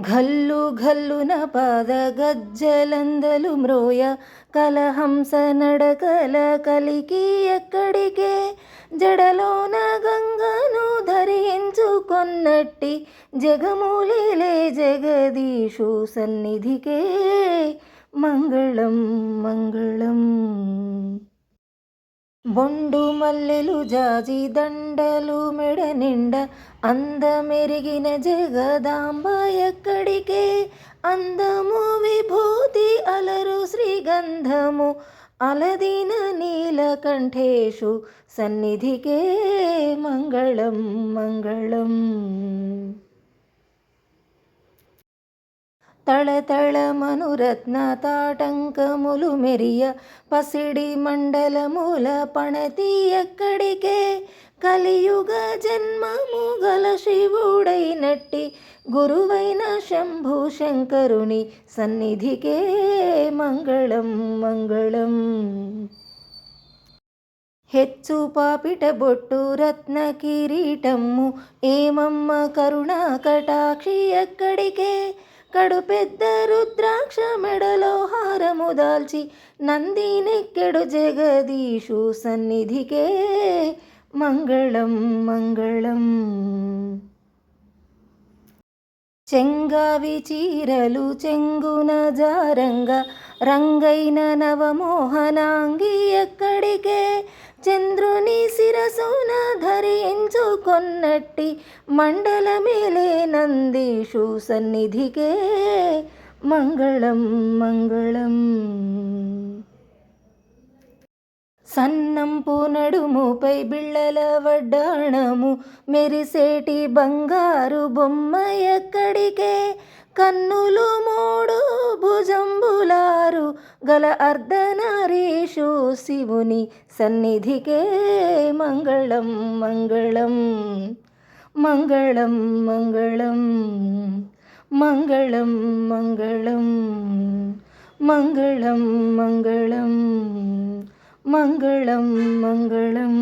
ఘల్లు ఘల్లున పాద గజ్జలందలు మ్రోయ కలహంస నడకల కలికి ఎక్కడికే? జడలోన గంగను ధరించుకొన్నట్టి జగమూలిలే జగదీషు సన్నిధికే. మంగళం మంగళం. బొండు మల్లెలు జాజి దండలు మెడ నిండ అందమెరిగిన జగదాంబ ఎక్కడికే? అందము విభూతి అలరు శ్రీగంధము అలదిన నీలకంఠేషు సన్నిధికే మంగళం మంగళం. తళతళమనురత్న తాటంకములు మెరియ పసిడి మండలముల పణతి ఎక్కడికే? కలియుగ జన్మము గల శివుడైనట్టి గురువైన శంభు శంకరుని సన్నిధికే మంగళం మంగళం. హెచ్చు పాపిట బొట్టు రత్న కిరీటమ్ము ఏమమ్మ కరుణా కటాక్షి ఎక్కడికే? కడు పెద్ద రుద్రాక్ష మెడలో హారము దాల్చి నందినెక్కెడు జగదీషు సన్నిధికే. మంగళం మంగళం. చెంగావి చీరలు చెంగున జారంగ రంగైన నవమోహనాంగి ఎక్కడికే? చంద్రుని శిరసున ధరించుకొన్నట్టి మండలమేలే నందీషు సన్నిధికే మంగళం మంగళం. సన్నంపు నడుముపై బిళ్ళల వడ్డాణము మెరిసేటి బంగారు బొమ్మ ఎక్కడికే? కన్నులు మూడు భుజంబులారు గల అర్ధనారీషు శివుని సన్నిధికే మంగళం మంగళం. మంగళం మంగళం మంగళం మంగళం మంగళం మంగళం మంగళం మంగళం